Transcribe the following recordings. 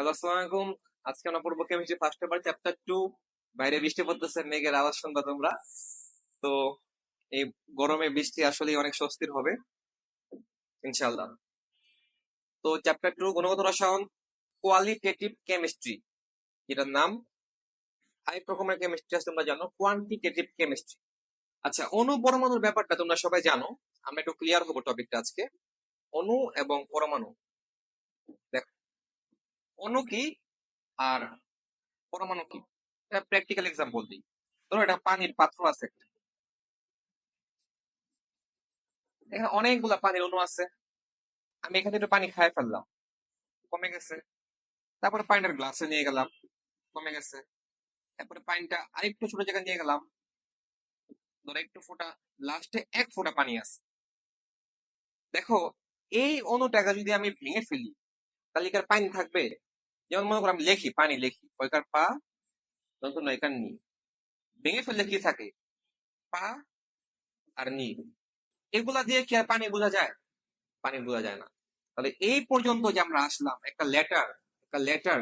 Hello আসসালামু আজকে আমরা পড়ব chemistry first paper chapter two বাইরে বৃষ্টি পড়তেছে, মেঘের আওয়াজ শুনবা তোমরা। তো এই গরমে বৃষ্টি আসলে অনেক স্বস্তির হবে, ইনশাআল্লাহ। তো চ্যাপ্টার টু গুণগত রসায়ন কোয়ালিটেটিভ কেমিস্ট্রি এটার নাম, আরেক রকমের কেমিস্ট্রি আছে, তোমরা জানো কোয়ান্টিটেটিভ কেমিস্ট্রি আচ্ছা অণু পরমাণুর ব্যাপারটা তোমরা সবাই জানো। আমরা একটু ক্লিয়ার হব টপিকটা আজকে। অণু এবং পরমাণু। দেখো কি? আর পরমাণু কি? প্র্যাকটিক্যাল এক্সাম্পল দিই। ধরো এটা পানির পাত্র আছে এখানে অনেকগুলা পানির আছে। আমি এখানে একটু পানি খাই ফেললাম। কমে গেছে। তারপরে পানিটার গ্লাসে নিয়ে গেলাম। কমে গেছে। তারপরে পানিটা আরেকটু ছোট জায়গায় নিয়ে গেলাম। ধরো একটু ফোঁটা লাস্টে এক ফোঁটা পানি আছে। দেখো, এই অণুটাকে যদি আমি ভেঙে ফেলি, তাহলে পানি থাকবে? যেমন মনে করো আমি লেখি, পানি লেখি ওইকার পা নতুন এখান নি ভেঙে ফেললে কি থাকে? পা আর নি। এগুলা দিয়ে কি আর পানি বোঝা যায়? পানি বোঝা যায় না। তাহলে এই পর্যন্ত যে আমরা আসলাম, একটা লেটার একটা লেটার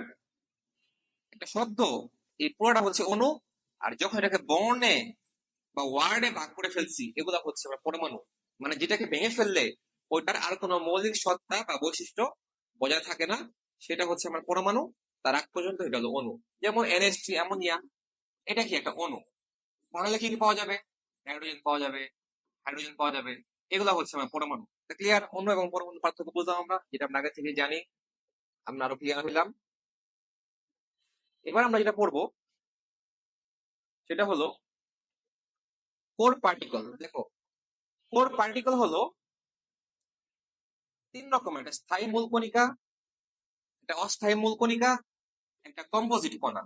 একটা শব্দ, এই পুরোটা হচ্ছে অনু আর যখন এটাকে বর্ণে বা ওয়ার্ডে ভাগ করে ফেলছি, এগুলা হচ্ছে আমরা পরমাণু। মানে যেটাকে ভেঙে ফেললে, ওইটার আর কোনো মৌলিক সত্তা বা বৈশিষ্ট্য বজায় থাকে না। সেটা হচ্ছে আমার পরমাণু, তার আগ পর্যন্ত এটা হলো অণু। যেমন এনএসটি অ্যামোনিয়া, এটা কি একটা অণু? তাহলে কি কি পাওয়া যাবে? নাইট্রোজেন পাওয়া যাবে, হাইড্রোজেন পাওয়া যাবে, এগুলো হচ্ছে আমার পরমাণু। ক্লিয়ার অণু এবং পরমাণু পার্থক্য বুঝলাম আমরা, যেটা আমরা আগে থেকে জানি। আমরা আরও ক্লিয়ার হইলাম। এবার আমরা যেটা পড়ব, সেটা হলো কোর পার্টিকল দেখো। কোর পার্টিকল হলো তিন রকমের, একটা স্থায়ী মূল কণিকা একটা অস্থায়ী মূল কণিকা, একটা কম্পোজিট কণা।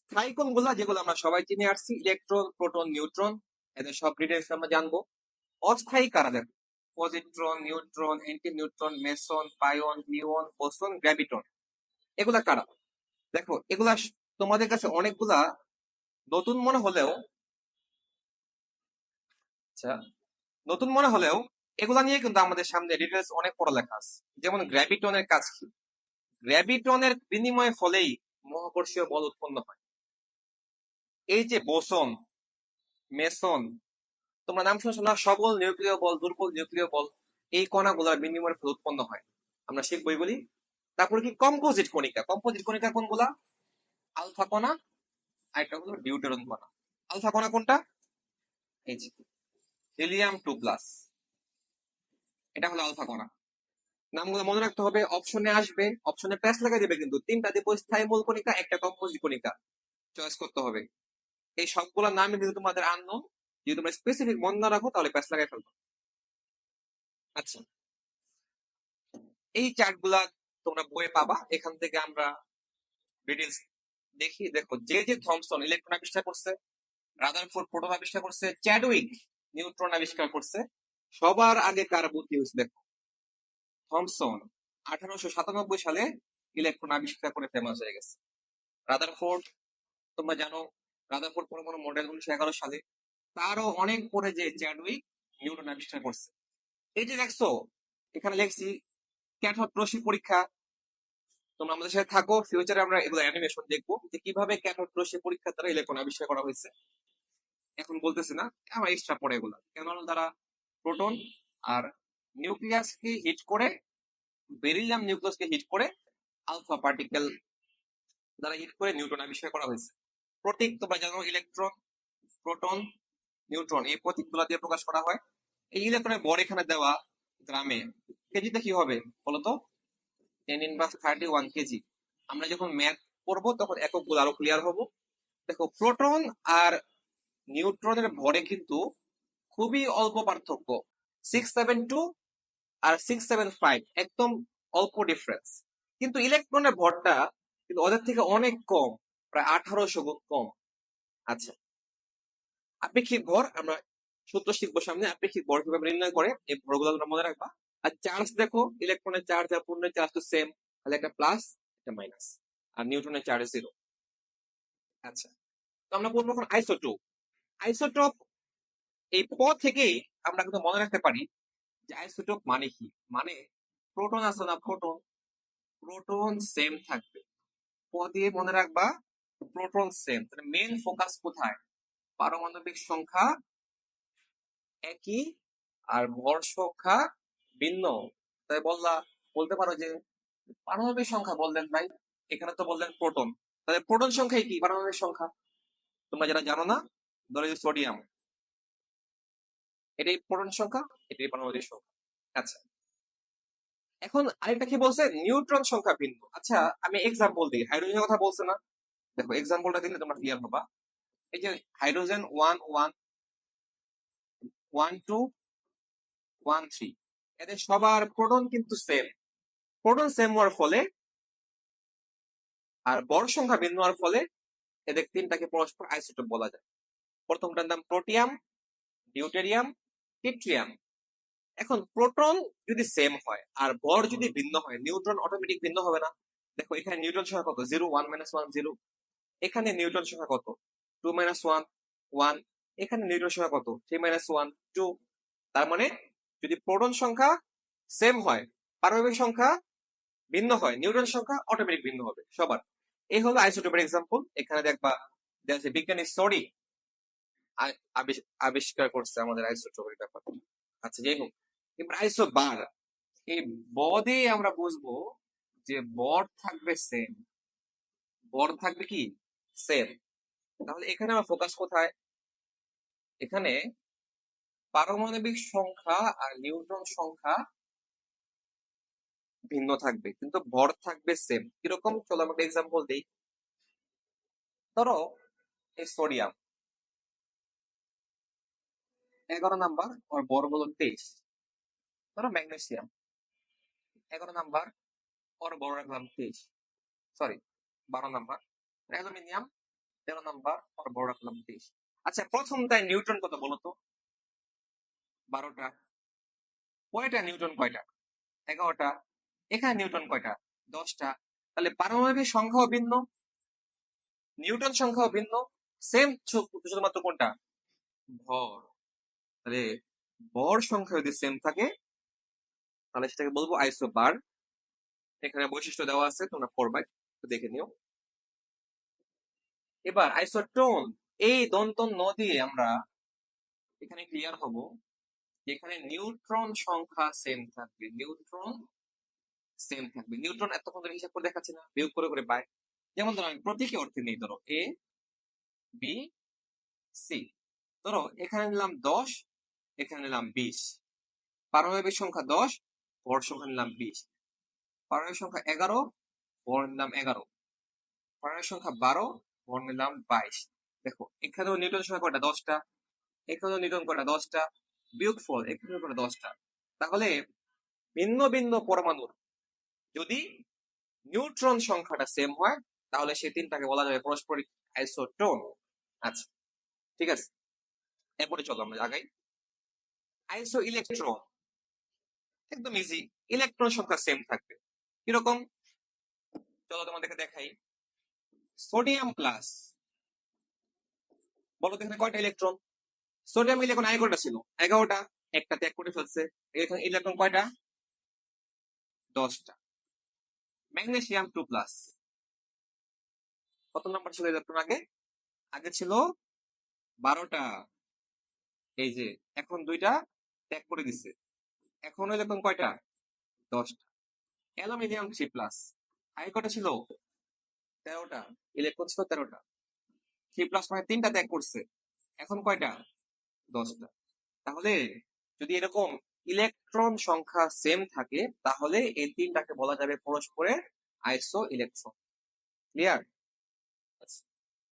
স্থায়ী কোণগুলো যেগুলো আমরা সবাই চিনে আসছি ইলেকট্রন প্রোটন নিউট্রন এদের সব ডিটেলস আমরা জানব। অস্থায়ী কারা দেখো? Positron neutron anti neutron meson pion muon boson graviton এগুলা কারা? দেখো, এগুলা তোমাদের কাছে অনেকগুলা নতুন মনে হলেও আচ্ছা নতুন মনে হলেও এগুলা নিয়ে কিন্তু আমাদের সামনে ডিটেলস অনেক পড়ালেখা আছে। যেমন গ্র্যাভিটনের কাজ কি? গ্র্যাভিটনের বিনিময় ফলেই মহাকর্ষীয় বল উৎপন্ন হয়। এই যে বোসন, মেসন, তোমরা নাম শুনছো না? সবল নিউক্লিয় বল, দুর্বল নিউক্লিয় বল, এই কণাগুলোর বিনিময়ের ফলে উৎপন্ন হয়। আমরা শিখব এগুলি তারপরে কি? কম্পোজিট কণিকা। কম্পোজিট কণিকা কোনগুলা? আলফা কণা আর একটা হলো ডিউটেরন কণা। আলফা কণা কোনটা? এই যে হিলিয়াম টু প্লাস এটা হলো আলফা কণা। নামগুলো মনে রাখতে হবে অপশনে আসবে অপশনে প্যাস লাগাই দেবে কিন্তু তিনটা দেবো স্থায়ী মূল কণিকা, একটা কম্পোজিট কণিকা চয়েস করতে হবে। এই সবগুলোর নামই কিন্তু তোমাদের আন্ন যদি তোমরা স্পেসিফিক মনে না রাখো তাহলে প্যাস লাগাই ফেলব। আচ্ছা। এই চার্টগুলা তোমরা বইয়ে পাবা, এখান থেকে আমরা ডিটেলস দেখি। দেখো, যে যে থমসন ইলেকট্রন আবিষ্কার করছে রাদারফোর্ড প্রোটন আবিষ্কার করছে চ্যাডউইক নিউট্রন আবিষ্কার করছে সবার আগে কার বুদ্ধি হয়েছে দেখো? থমসন, আঠারোশো সাতানব্বই সালে ইলেকট্রন আবিষ্কার করে ফেমাস হয়ে গেছে। রাদারফোর্ড, তোমরা জানো, রাদারফোর্ড পরমাণু মডেল উনিশশো এগারো সালে। তারও অনেক পরে যে চ্যাডউইক নিউটন আবিষ্কার করছে। এই যে দেখছ, এখানে লেখছি, ক্যাথোড রশ্মি পরীক্ষা। তোমরা আমাদের সাথে থাকো ফিউচারে আমরা এগুলো অ্যানিমেশন দেখব, যে কীভাবে ক্যাথোড রশ্মি পরীক্ষার দ্বারা ইলেকট্রন আবিষ্কার করা হয়েছে। এখন বলতেছি না, আমার এক্সট্রা পড়ে এগুলো। কেন দ্বারা প্রোটন আর নিউক্লিয়াসকে হিট করে বেরিলিয়াম নিউক্লিয়াসকে হিট করে আলফা পার্টিকেল দ্বারা হিট করে নিউটন আবিষ্কার করা হয়েছে। প্রতীক, তোমরা জানো ইলেকট্রন প্রোটন নিউট্রন এই প্রতীকগুলো দিয়ে প্রকাশ করা হয়। এই ইলেকট্রনের বড় এখানে দেওয়া গ্রামে, কেজিতে কি হবে বলতো? Ten inverse thirty one kg আমরা যখন ম্যাথ পড়ব তখন এককগুলো আরও ক্লিয়ার হব। দেখো প্রোটন আর নিউট্রনের ভরে কিন্তু খুবই অল্প পার্থক্য। সিক্স সেভেন টু আর সিক্স সেভেন ফাইভ একদম অল্প ডিফারেন্স কিন্তু ইলেকট্রনের ভরটা কিন্তু ওদের থেকে অনেক কম, প্রায় আঠারোশো গুণ কম। আচ্ছা আপেক্ষিক ভর? আমরা সূত্র শিখব সামনে। আপেক্ষিক ভর কীভাবে নির্ণয় করে এই ভরগুলো তোমরা মনে রাখবা। আর চার্জ দেখো ইলেকট্রনের চার্জ আর পূর্ণের চার্জ তো সেম তাহলে একটা প্লাস একটা মাইনাস আর নিউটনের চার্জ জিরো আচ্ছা তো আমরা পড়ব এখন আইসোটোপ আইসোটোপ এই প থেকেই আমরা কিন্তু মনে রাখতে পারি যে আইসোটোপ মানে কি? মানে প্রোটন আছে না প্রোটন? প্রোটন সেম থাকবে। প দিয়ে মনে রাখবা প্রোটন সেম। তাহলে মেন ফোকাস কোথায়? পারমাণবিক সংখ্যা একই আর ভর সংখ্যা ভিন্ন। তাই বললা, বলতে পারো যে পারমাণবিক সংখ্যা বললেন ভাই এখানে তো বললেন প্রোটন। তাহলে প্রোটন সংখ্যাই কি? পারমাণবিক সংখ্যা। তোমরা যারা জানো না, ধরো সোডিয়াম এটাই প্রোটন সংখ্যা এটাই পারমাণবিক সংখ্যা। আচ্ছা। এখন আরেকটা কি বলছে? নিউট্রন সংখ্যা ভিন্ন। আচ্ছা আমি এক্সাম্পল দিই। হাইড্রোজেনের কথা বলছে না। দেখো এক্সাম্পলটা দিলে তোমরা ক্লিয়ার হবা। এই যে hydrogen one one one two one three এদের সবার প্রোটন কিন্তু সেম প্রোটন সেম হওয়ার ফলে আর বড় সংখ্যা ভিন্ন হওয়ার ফলে এদের তিনটাকে পরস্পর আইসোটোপ বলা যায়। প্রথমটার নাম প্রোটিয়াম ডিউটেরিয়াম টিট্রিয়াম। এখন প্রোটন যদি সেম হয় আর ভর যদি ভিন্ন হয়, নিউট্রন অটোমেটিক ভিন্ন হবে না। দেখো, এখানে নিউট্রন সংখ্যা কত? Zero one minus one zero এখানে নিউট্রন সংখ্যা কত? টু মাইনাস ওয়ান ওয়ান এখানে নিউট্রন সংখ্যা কত? থ্রি মাইনাস ওয়ান টু তার মানে যদি প্রোটন সংখ্যা সেম হয়, পারমাণবিক সংখ্যা ভিন্ন হয়, নিউট্রন সংখ্যা অটোমেটিক ভিন্ন হবে, সবার। এই হলো আইসোটোপের এক্সাম্পল এখানে দেখবা দেওয়া আছে বিজ্ঞানী সরি আবিষ্কার করছে আমাদের আইসোটোপের ব্যাপার। আচ্ছা যাই হোক, এবার আইসো বার এই বদে আমরা বুঝব যে বর থাকবে সেম। বর থাকবে কি? সেম। তাহলে এখানে আমার ফোকাস কোথায়? এখানে পারমাণবিক সংখ্যা আর নিউট্রন সংখ্যা ভিন্ন থাকবে, কিন্তু ভর থাকবে সেম। কীরকম? চলো আমরা এক্সাম্পল দিই। ধরো, এই সোডিয়াম। এগারো নাম্বার ওর বর হলো তেইশ। ধরো ম্যাগনেসিয়াম। এগারো নাম্বার ওর বড় রাখলাম তেইশ। সরি বারো নাম্বার। অ্যালুমিনিয়াম। তেরো নাম্বার ওর বড় রাখলাম তেইশ। আচ্ছা প্রথমটায় নিউট্রন কত বলো তো? বারোটা। কয়টা নিউটন কয়টা? এগারোটা। এখানে নিউটন কয়টা? দশটা। তাহলে পারমাণবিক সংখ্যাও ভিন্ন নিউটন সংখ্যাও ভিন্ন। সেম শুধুমাত্র কোনটা? ভর। তাহলে ভর সংখ্যা যদি সেম থাকে, তাহলে সেটাকে বলব আইসো বার এখানে বৈশিষ্ট্য দেওয়া আছে, তোমরা পড়বা একটু দেখে নিও। এবার আইসোটোন এই দন্তন ন দিয়ে আমরা এখানে ক্লিয়ার হব এখানে নিউট্রন সংখ্যা সেম থাকবে। নিউট্রন সেম থাকবে। নিউট্রন এতক্ষণ ধরে হিসাব করে দেখাচ্ছি না, বিয়োগ করে করে পায় যেমন ধরো, আমি প্রতীকী অর্থে নেই, ধরো এ বি সি ধরো, এখানে নিলাম দশ এখানে নিলাম বিশ। পারমাণবিক সংখ্যা দশ ভর সংখ্যা নিলাম বিশ। পারমাণবিক সংখ্যা এগারো ভর নিলাম এগারো। পারমাণবিক সংখ্যা বারো ভর নিলাম বাইশ। দেখো, এখানেও নিউটন সংখ্যা কয়টা? দশটা। এখানেও নিউটন কয়টা? দশটা। বিয়োগ ফল, এখানেও কয়টা? দশটা। তাহলে ভিন্ন ভিন্ন পরমাণুর যদি নিউট্রন সংখ্যাটা সেম হয়, তাহলে সেই তিনটাকে বলা যাবে পারস্পরিক আইসোটোন। আচ্ছা ঠিক আছে? এরপরে চলো আমরা আগাই। আইসো ইলেকট্রন একদম ইজি ইলেকট্রন সংখ্যা সেম থাকবে। কীরকম? চলো তোমাদেরকে দেখাই। সোডিয়াম প্লাস বলো এখানে কয়টা ইলেকট্রন সোডিয়াম ইলেকট্রন এগারোটা ছিল। এগারোটা, একটা ত্যাগ করে ফেলছে। এখানে ইলেকট্রন কয়টা? দশটা। ম্যাগনেসিয়াম টু প্লাস কত নাম্বার ছিল ইলেকট্রন আগে? আগে ছিল বারোটা। এই যে, এখন দুইটা ত্যাগ করে দিছে। এখন ইলেকট্রন কয়টা? দশটা। Aluminium three plus. আগে কটা ছিল? তেরোটা। ইলেকট্রন ছিল তেরোটা। থ্রি প্লাস মানে তিনটা ত্যাগ করছে। এখন কয়টা? দশটা। তাহলে যদি এরকম ইলেকট্রন সংখ্যা সেম থাকে, তাহলে এই তিনটাকে বলা যাবে পরস্পরের আইসো ইলেকট্রন ক্লিয়ার